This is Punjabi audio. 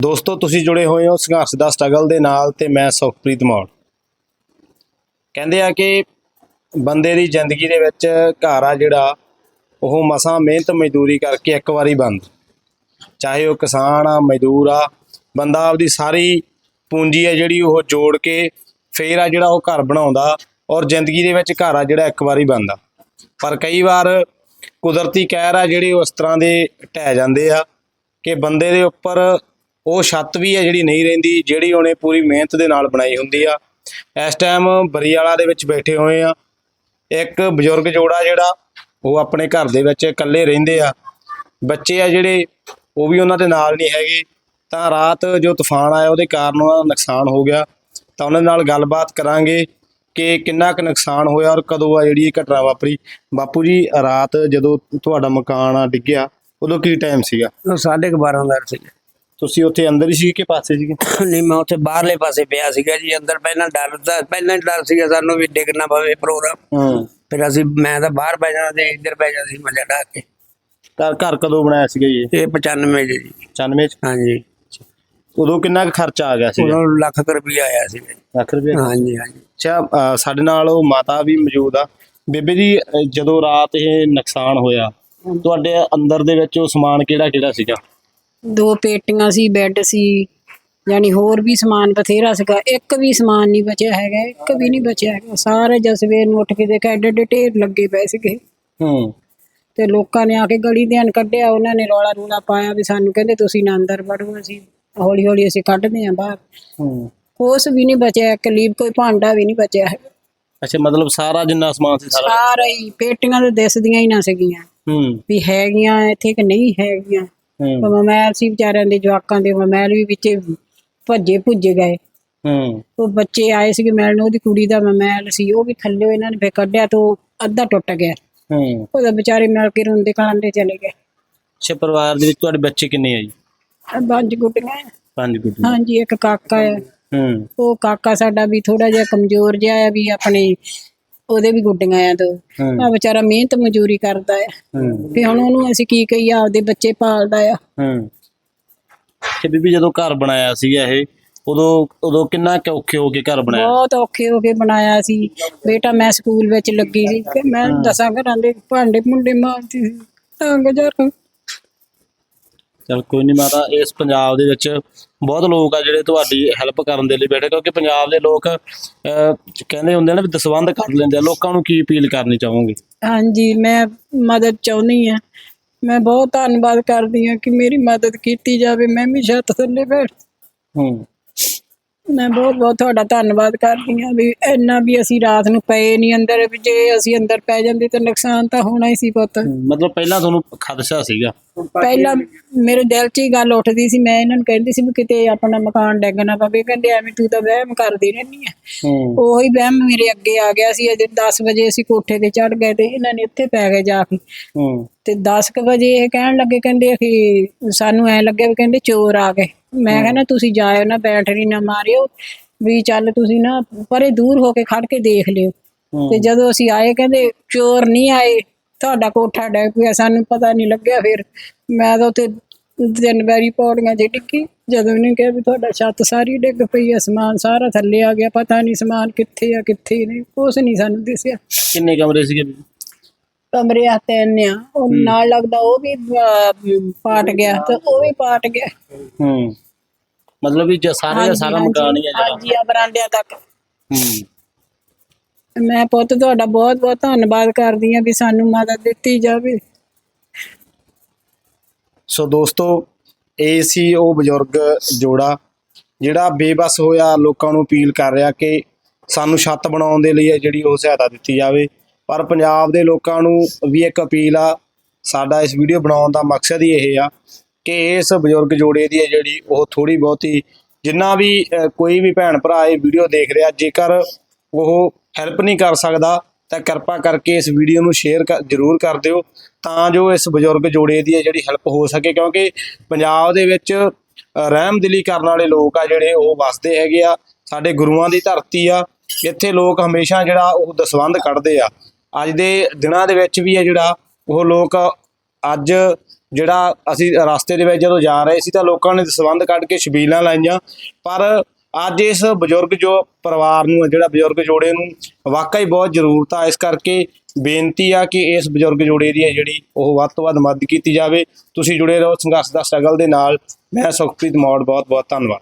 ਦੋਸਤੋ, ਤੁਸੀਂ ਜੁੜੇ ਹੋਏ ਹੋ ਸੰਘਰਸ਼ ਦਾ ਸਟਰਗਲ ਦੇ ਨਾਲ ਤੇ ਮੈਂ ਸੁਖਪ੍ਰੀਤ ਮੌੜ। ਕਹਿੰਦੇ ਆ ਕਿ ਬੰਦੇ ਦੀ ਜ਼ਿੰਦਗੀ ਦੇ ਵਿੱਚ ਘਰ ਆ ਜਿਹੜਾ, ਉਹ ਮਸਾਂ ਮਿਹਨਤ ਮਜ਼ਦੂਰੀ ਕਰਕੇ ਇੱਕ ਵਾਰੀ ਬੰਦ। ਚਾਹੇ ਉਹ ਕਿਸਾਨ ਆ, ਮਜ਼ਦੂਰ ਆ, ਬੰਦਾ ਆਪਦੀ ਸਾਰੀ ਪੂੰਜੀ ਆ ਜਿਹੜੀ ਉਹ ਜੋੜ ਕੇ ਫੇਰ ਆ ਜਿਹੜਾ ਉਹ ਘਰ ਬਣਾਉਂਦਾ ਔਰ ਜ਼ਿੰਦਗੀ ਦੇ ਵਿੱਚ ਘਰ ਆ ਜਿਹੜਾ ਇੱਕ ਵਾਰੀ ਬਣਦਾ ਪਰ ਕਈ ਵਾਰ ਕੁਦਰਤੀ ਕਹਿਰ ਆ ਜਿਹੜੇ ਉਸ ਤਰ੍ਹਾਂ ਦੇ ਢਹਿ ਜਾਂਦੇ ਆ ਕਿ ਬੰਦੇ ਦੇ ਉੱਪਰ ਉਹ ਛੱਤ ਵੀ ਹੈ ਜਿਹੜੀ ਨਹੀਂ ਰਹਿੰਦੀ, ਜਿਹੜੀ ਉਹਨੇ ਪੂਰੀ ਮਿਹਨਤ ਦੇ ਨਾਲ ਬਣਾਈ ਹੁੰਦੀ ਆ। ਇਸ ਟਾਈਮ ਬਰੀਆਲਾ ਦੇ ਵਿੱਚ ਬੈਠੇ ਹੋਏ ਆ। ਇੱਕ ਬਜ਼ੁਰਗ ਜੋੜਾ ਜਿਹੜਾ, ਉਹ ਆਪਣੇ ਘਰ ਦੇ ਵਿੱਚ ਇਕੱਲੇ ਰਹਿੰਦੇ ਆ। ਬੱਚੇ ਆ ਜਿਹੜੇ, ਉਹ ਵੀ ਉਹਨਾਂ ਦੇ ਨਾਲ ਨਹੀਂ ਹੈਗੇ। ਤਾਂ ਰਾਤ ਜੋ ਤੂਫਾਨ ਆਇਆ, ਉਹਦੇ ਕਾਰਨ ਉਹਨਾਂ ਦਾ ਨੁਕਸਾਨ ਹੋ ਗਿਆ। ਤਾਂ ਉਹਨਾਂ ਨਾਲ ਗੱਲਬਾਤ ਕਰਾਂਗੇ ਕਿ ਕਿੰਨਾ ਕੁ ਨੁਕਸਾਨ ਹੋਇਆ ਔਰ ਕਦੋਂ ਆ ਜਿਹੜੀ ਇਹ ਘਟਨਾ ਵਾਪਰੀ। ਬਾਪੂ ਜੀ, ਰਾਤ ਜਦੋਂ ਤੁਹਾਡਾ ਮਕਾਨ ਆ ਡਿੱਗਿਆ, ਉਦੋਂ ਕੀ ਟਾਈਮ ਸੀਗਾ? ਉਹ ਸਾਢੇ ਕੁ ਬਾਰਾਂ ਦਾ ਸੀ ਤੁਸੀਂ ਉੱਥੇ ਅੰਦਰ ਹੀ ਸੀ ਕਿ ਪਾਸੇ ਸੀਗੇ? ਨਹੀਂ ਮੈਂ ਉੱਥੇ ਬਾਹਰਲੇ ਪਾਸੇ ਪਿਆ ਸੀਗਾ ਜੀ ਅੰਦਰ ਪਹਿਲਾਂ ਡਰ ਤਾਂ ਪਹਿਲਾਂ ਹੀ ਡਰ ਸੀਗਾ ਸਾਨੂੰ ਵੀ ਡਿੱਗ ਨਾ ਪਵੇ ਪ੍ਰੋਗਰਾਮ। ਹੂੰ। ਫਿਰ ਅਸੀਂ ਮੈਂ ਤਾਂ ਬਾਹਰ ਪੈ ਜਾਣਾ ਤੇ ਇੱਧਰ ਪੈ ਜਾਣਾ ਸੀ ਮਜ਼ਾ ਡਾ ਕੇ। ਘਰ ਘਰ ਕਦੋਂ ਬਣਾਇਆ ਸੀਗਾ ਜੀ ਇਹ? ਇਹ 95 ਜੀ। 94 ਚ? ਹਾਂਜੀ। ਉਦੋਂ ਕਿੰਨਾ ਕੁ ਖਰਚਾ ਆ ਗਿਆ ਸੀਗਾ? ਉਦੋਂ ਲੱਖ ਰੁਪਈਆ ਆਇਆ ਸੀ ਲੱਖ ਰੁਪਏ ਹਾਂਜੀ ਹਾਂਜੀ। ਅੱਛਾ ਸਾਡੇ ਨਾਲ ਉਹ ਮਾਤਾ ਵੀ ਮੌਜੂਦ ਆ। ਬੇਬੇ ਜੀ ਜਦੋਂ ਰਾਤ ਇਹ ਨੁਕਸਾਨ ਹੋਇਆ ਤੁਹਾਡੇ ਅੰਦਰ ਦੇ ਵਿੱਚ ਉਹ ਸਮਾਨ ਕਿਹੜਾ ਕਿਹੜਾ ਸੀਗਾ? ਦੋ ਪੇਟੀਆਂ ਸੀ ਬੈੱਡ ਸੀ ਯਾਨੀ ਹੋਰ ਵੀ ਸਮਾਨ ਬਥੇਰਾ ਸੀਗਾ। ਇੱਕ ਵੀ ਸਮਾਨ ਨਹੀਂ ਬਚਿਆ ਹੈਗਾ ਇੱਕ ਵੀ ਨਹੀਂ ਬਚਿਆ ਹੈਗਾ। ਸਾਰੇ ਜਸਵੇ ਨੂੰ ਉੱਠ ਕੇ ਦੇਖਿਆ ਐਡੇ ਐਡੇ ਢੇਰ ਲੱਗੇ ਪਏ ਸੀਗੇ। ਹੂੰ। ਤੇ ਲੋਕਾਂ ਨੇ ਆ ਕੇ ਗਲੀ ਧਿਆਨ ਕੱਢਿਆ ਉਹਨਾਂ ਨੇ ਰੌਲਾ ਰੂਲਾ ਪਾਇਆ ਵੀ ਸਾਨੂੰ ਕਹਿੰਦੇ ਤੁਸੀਂ ਨਾ ਅੰਦਰ ਵੜੋ ਅਸੀਂ ਹੌਲੀ ਹੌਲੀ ਅਸੀਂ ਕੱਢਦੇ ਆਂ ਬਾਹਰ। ਹੂੰ। ਕੁਛ ਵੀ ਨਹੀਂ ਬਚਿਆ ਕਲੀਬ ਕੋਈ ਭਾਂਡਾ ਵੀ ਨਹੀਂ ਬਚਿਆ ਹੈਗਾ। ਅੱਛਾ ਮਤਲਬ ਸਾਰਾ ਜਿੰਨਾ ਸਮਾਨ ਸੀ ਸਾਰਾ? ਸਾਰਾ ਹੀ ਪੇਟੀਆਂ ਤੇ ਦਿਸਦੀਆਂ ਹੀ ਨਾ ਸੀਗੀਆਂ। ਹੂੰ। ਵੀ ਹੈਗੀਆਂ ਇੱਥੇ ਕਿ ਨਹੀਂ ਹੈਗੀਆਂ। ਹੂੰ। ਮਮੈਲ ਸੀ ਵਿਚਾਰਿਆਂ ਦੇ ਜਵਾਕਾਂ ਦੇ ਮਮੈਲ ਵੀ ਵਿੱਚ ਭੱਜੇ ਭੁੱਜ ਗਏ। ਹੂੰ। ਉਹ ਬੱਚੇ ਆਏ ਸੀਗੇ ਮਿਲਣ ਉਹਦੀ ਕੁੜੀ ਦਾ ਮਮੈਲ ਸੀ ਉਹ ਵੀ ਥੱਲੇ ਇਹਨਾਂ ਨੇ ਫੇ ਕੱਢਿਆ ਤੋਂ ਅੱਧਾ ਟੁੱਟ ਗਿਆ। ਹੂੰ। ਉਹਦੇ ਵਿਚਾਰੇ ਮਿਲ ਕੇ ਰੋਂਦੇ ਕਾਂਦੇ ਚਲੇ ਗਏ। ਅੱਛਾ ਪਰਿਵਾਰ ਦੇ ਵਿੱਚ ਤੁਹਾਡੇ ਬੱਚੇ ਕਿੰਨੇ ਆ ਜੀ? ਪੰਜ ਗੁੱਡੀਆਂ ਪੰਜ ਗੁੱਡੀ ਹਾਂਜੀ ਇੱਕ ਕਾਕਾ ਹੈ ਹੂੰ। ਉਹ ਕਾਕਾ ਸਾਡਾ ਵੀ ਥੋੜਾ ਜਿਹਾ ਕਮਜ਼ੋਰ ਜਿਹਾ ਹੈ ਵੀ ਆਪਣੇ ਉਹਦੇ ਵੀ ਗੁੱਡੀਆਂ ਆ ਦੋ। ਆ ਵਿਚਾਰਾ ਮਿਹਨਤ ਮਜ਼ਦੂਰੀ ਕਰਦਾ ਹੈ ਹੂੰ। ਤੇ ਹੁਣ ਉਹਨੂੰ ਅਸੀਂ ਕੀ ਕਹੀਏ ਆਪਦੇ ਬੱਚੇ ਪਾਲਦਾ ਆ। ਹੂੰ। ਤੇ ਬੀਬੀ ਜਦੋਂ ਘਰ ਬਣਾਇਆ ਸੀਗਾ ਇਹ ਉਦੋਂ ਉਦੋਂ ਕਿੰਨਾ ਕੁ ਔਖੇ ਹੋ ਕੇ ਘਰ ਬਣਾਇਆ? ਬਹੁਤ ਔਖੇ ਹੋ ਕੇ ਬਣਾਇਆ ਸੀ। ਬੇਟਾ ਮੈਂ ਸਕੂਲ ਵਿੱਚ ਲੱਗੀ ਸੀ। ਮੈਂ ਦਸਾਂ ਘਰਾਂ ਦੇ ਭਾਂਡੇ ਭੁੰਡੇ ਮਾਰਦੀ ਸੀ। ਤਾਂ ਗੁਜ਼ਾਰਾ ਚਲ ਕੋਈ ਨਹੀਂ ਮਾਤਾ ਇਸ ਪੰਜਾਬ ਦੇ ਵਿੱਚ ਬਹੁਤ ਲੋਕ ਆ ਜਿਹੜੇ ਤੁਹਾਡੀ ਹੈਲਪ ਕਰਨ ਦੇ ਲਈ ਬੈਠੇ ਕਿਉਂਕਿ ਪੰਜਾਬ ਦੇ ਲੋਕ ਕਹਿੰਦੇ ਹੁੰਦੇ ਨੇ ਵੀ ਦਸਵੰਧ ਕਰ ਲੈਂਦੇ ਆ। ਲੋਕਾਂ ਨੂੰ ਕੀ ਅਪੀਲ ਕਰਨੀ ਚਾਹੋਗੇ? ਹਾਂਜੀ ਮੈਂ ਮਦਦ ਚਾਹੁੰਦੀ ਆ ਮੈਂ ਬਹੁਤ ਧੰਨਵਾਦ ਕਰਦੀ ਆ ਕਿ ਮੇਰੀ ਮਦਦ ਕੀਤੀ ਜਾਵੇ। ਮੈਂ ਵੀ ਛੱਤ ਥੱਲੇ ਬੈਠ ਹੂੰ। ਮੈਂ ਬਹੁਤ ਬਹੁਤ ਤੁਹਾਡਾ ਧੰਨਵਾਦ ਕਰਦੀ ਆ ਵੀ ਇੰਨਾ ਵੀ ਅਸੀਂ ਰਾਤ ਨੂੰ ਪਏ ਨਹੀਂ ਅੰਦਰ ਵੀ ਜੇ ਅਸੀਂ ਅੰਦਰ ਪੈ ਜਾਂਦੇ ਤਾਂ ਨੁਕਸਾਨ ਤਾਂ ਹੋਣਾ ਹੀ ਸੀ ਪੁੱਤ। ਮਤਲਬ ਪਹਿਲਾਂ ਤੁਹਾਨੂੰ ਖਦਸ਼ਾ ਸੀਗਾ? ਪਹਿਲਾਂ ਮੇਰੇ ਦਿਲ 'ਚ ਹੀ ਗੱਲ ਉੱਠਦੀ ਸੀ ਮੈਂ ਇਹਨਾਂ ਨੂੰ ਕਹਿੰਦੀ ਸੀ ਵੀ ਕਿਤੇ ਆਪਣਾ ਮਕਾਨ ਡਿੱਗ ਨਾ ਪਵੇ ਕਹਿੰਦੇ ਐਵੇਂ ਤੂੰ ਤਾਂ ਵਹਿਮ ਕਰਦੀ ਰਹਿੰਦੀ ਆ। ਹੂੰ। ਉਹੀ ਵਹਿਮ ਮੇਰੇ ਅੱਗੇ ਆ ਗਿਆ ਸੀ ਅਜੇ 10 ਵਜੇ ਅਸੀਂ ਕੋਠੇ ਤੇ ਚੜ ਗਏ ਤੇ ਇਹਨਾਂ ਨੇ ਉੱਥੇ ਪੈ ਗਏ ਜਾ ਕੇ। ਹੂੰ। ਤੇ 10 ਕੁ ਵਜੇ ਇਹ ਕਹਿਣ ਲੱਗੇ ਕਹਿੰਦੇ ਕਿ ਸਾਨੂੰ ਐ ਲੱਗਿਆ ਵੀ ਕਹਿੰਦੇ ਚੋਰ ਆ ਗਏ ਮੈਂ ਕਹਿੰਦਾ ਤੁਸੀਂ ਜਾਇਓ ਨਾ ਬੈਟਰੀ ਨਾ ਮਾਰਿਓ ਵੀ ਚੱਲ ਤੁਸੀਂ ਨਾ ਪਰੇ ਦੂਰ ਹੋ ਕੇ ਖੜ ਕੇ ਦੇਖ ਲਿਓ। ਤੇ ਜਦੋਂ ਅਸੀਂ ਆਏ ਕਹਿੰਦੇ ਚੋਰ ਨਹੀਂ ਆਏ ਤੁਹਾਡਾ ਕੋਠਾ ਡਿੱਗ ਪਿਆ ਸਾਨੂੰ ਪਤਾ ਨਹੀਂ ਲੱਗਿਆ ਫਿਰ ਮੈਂ ਤਾਂ ਉੱਥੇ ਤਿੰਨ ਵਾਰੀ ਪੌੜੀਆਂ 'ਚ ਡਿੱਗੀ ਜਦੋਂ ਇਹਨੇ ਕਿਹਾ ਵੀ ਤੁਹਾਡਾ ਛੱਤ ਸਾਰੀ ਡਿੱਗ ਪਈ ਹੈ ਸਮਾਨ ਸਾਰਾ ਥੱਲੇ ਆ ਗਿਆ ਪਤਾ ਨਹੀਂ ਸਮਾਨ ਕਿੱਥੇ ਆ ਕਿੱਥੇ ਨਹੀਂ ਕੁਛ ਨਹੀਂ ਸਾਨੂੰ ਦਿਸਿਆ ਕਿੰਨੇ ਕਮਰੇ ਸੀਗੇ? ਕਮਰੇ ਆ ਤਿੰਨ ਆ। ਉਹ ਨਾਲ ਲੱਗਦਾ ਉਹ ਵੀ ਅਹ, ਪਾਟ ਗਿਆ ਤੇ ਉਹ ਵੀ ਪਾਟ ਗਿਆ। ਹੂੰ। ਮਤਲਬ ਵੀ ਜ- ਸਾਰੇ ਦਾ ਸਾਰਾ ਮਕਾਨ ਹੀ ਆ ਜਿਹੜਾ। ਹਾਂਜੀ ਆ ਬਰਾਂਡਿਆਂ ਤੱਕ। ਹੂੰ। ਮੈਂ ਪੁੱਤ ਤੁਹਾਡਾ ਬਹੁਤ ਬਹੁਤ ਧੰਨਵਾਦ ਕਰਦੀ ਆ ਵੀ ਸਾਨੂੰ ਮਦਦ ਦਿੱਤੀ ਜਾਵੇ। ਸੋ ਦੋਸਤੋ ਇਹ ਸੀ ਉਹ ਬਜ਼ੁਰਗ ਜੋੜਾ ਜਿਹੜਾ ਬੇਬਸ ਹੋਇਆ ਲੋਕਾਂ ਨੂੰ ਅਪੀਲ ਕਰ ਰਿਹਾ ਕਿ ਸਾਨੂੰ ਛੱਤ ਬਣਾਉਣ ਦੇ ਲਈ ਹੈ ਜਿਹੜੀ ਉਹ ਸਹਾਇਤਾ ਦਿੱਤੀ ਜਾਵੇ। ਪਰ ਪੰਜਾਬ ਦੇ ਲੋਕਾਂ ਨੂੰ ਵੀ ਇੱਕ ਅਪੀਲ ਆ ਸਾਡਾ ਇਸ ਵੀਡੀਓ ਬਣਾਉਣ ਦਾ ਮਕਸਦ ਹੀ ਇਹ ਆ ਕਿ ਇਸ ਬਜ਼ੁਰਗ ਜੋੜੇ ਦੀ ਹੈ ਜਿਹੜੀ ਉਹ ਥੋੜੀ ਬਹੁਤੀ ਜਿੰਨਾ ਵੀ ਕੋਈ ਵੀ ਭੈਣ ਭਰਾ ਇਹ ਵੀਡੀਓ ਦੇਖ ਰਿਹਾ ਜੇਕਰ ਉਹ ਹੈਲਪ ਨਹੀਂ ਕਰ ਸਕਦਾ ਤਾਂ ਕਿਰਪਾ ਕਰਕੇ ਇਸ ਵੀਡੀਓ ਨੂੰ ਸ਼ੇਅਰ ਜ਼ਰੂਰ ਕਰ ਦਿਓ ਤਾਂ ਜੋ ਇਸ ਬਜ਼ੁਰਗ ਜੋੜੇ ਦੀ ਹੈ ਜਿਹੜੀ ਹੈਲਪ ਹੋ ਸਕੇ ਕਿਉਂਕਿ ਪੰਜਾਬ ਦੇ ਵਿੱਚ ਅ, ਰਹਿਮਦਿਲੀ ਕਰਨ ਵਾਲੇ ਲੋਕ ਆ ਜਿਹੜੇ ਉਹ ਵਸਦੇ ਹੈਗੇ ਆ ਸਾਡੇ ਗੁਰੂਆਂ ਦੀ ਧਰਤੀ ਆ ਇੱਥੇ ਲੋਕ ਹਮੇਸ਼ਾ ਜਿਹੜਾ ਉਹ ਦਸਵੰਧ ਕੱਢਦੇ ਆ। ਅੱਜ ਦੇ ਦਿਨਾਂ ਦੇ ਵਿੱਚ ਵੀ ਹੈ ਜਿਹੜਾ ਉਹ ਲੋਕ ਅੱਜ ਜਿਹੜਾ ਅਸੀਂ ਰਸਤੇ ਦੇ ਵਿੱਚ ਜਦੋਂ ਜਾ ਰਹੇ ਸੀ ਤਾਂ ਲੋਕਾਂ ਨੇ ਦਸਵੰਧ ਕੱਢ ਕੇ ਛਬੀਲਾਂ ਲਾਈਆਂ। ਪਰ ਅੱਜ ਇਸ ਬਜ਼ੁਰਗ ਜੋ ਪਰਿਵਾਰ ਨੂੰ ਜਿਹੜਾ ਬਜ਼ੁਰਗ ਜੋੜੇ ਨੂੰ ਵਾਕਈ ਬਹੁਤ ਜ਼ਰੂਰਤ ਆ। ਇਸ ਕਰਕੇ ਬੇਨਤੀ ਆ ਕਿ ਇਸ ਬਜ਼ੁਰਗ ਜੋੜੇ ਦੀ ਹੈ ਜਿਹੜੀ ਉਹ ਵੱਧ ਤੋਂ ਵੱਧ ਮਦਦ ਕੀਤੀ ਜਾਵੇ। ਤੁਸੀਂ ਜੁੜੇ ਰਹੋ ਸੰਘਰਸ਼ ਦਾ ਸਟਰਗਲ ਦੇ ਨਾਲ। ਮੈਂ ਸੁਖਪ੍ਰੀਤ ਮੌੜ ਬਹੁਤ ਬਹੁਤ ਧੰਨਵਾਦ।